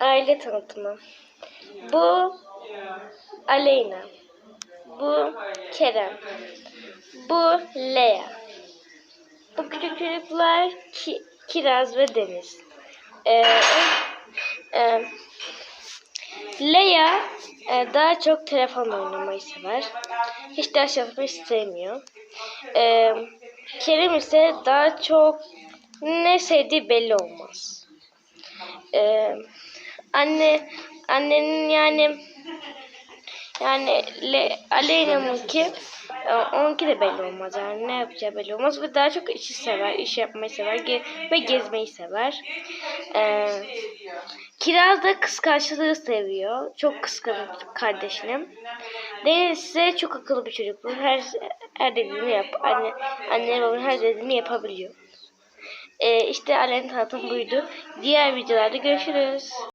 Aile tanıtımı. Bu Aleyna. Bu Kerem. Bu Lea. Bu küçük çocuklar Ki- Kiraz ve Deniz. Ee, e, Lea e, daha çok telefon oynamayı sever. Hiç ders yapmayı sevmiyor. Ee, Kerem ise daha çok ne sevdiği belli olmaz. Ee, anne annenin yani yani Le, Aleyna'nınki e, onunki de belli olmaz yani ne yapacağı belli olmaz ve daha çok işi sever, iş yapmayı sever ge- ve gezmeyi sever. Ee, Kiraz da kıskançlığı seviyor. Çok kıskanır kardeşini. Deniz ise çok akıllı bir çocuk. Her her dediğini yap. Anne anne babanın her dediğini yapabiliyor. Ee, işte Alen tanıtım buydu. Diğer videolarda görüşürüz.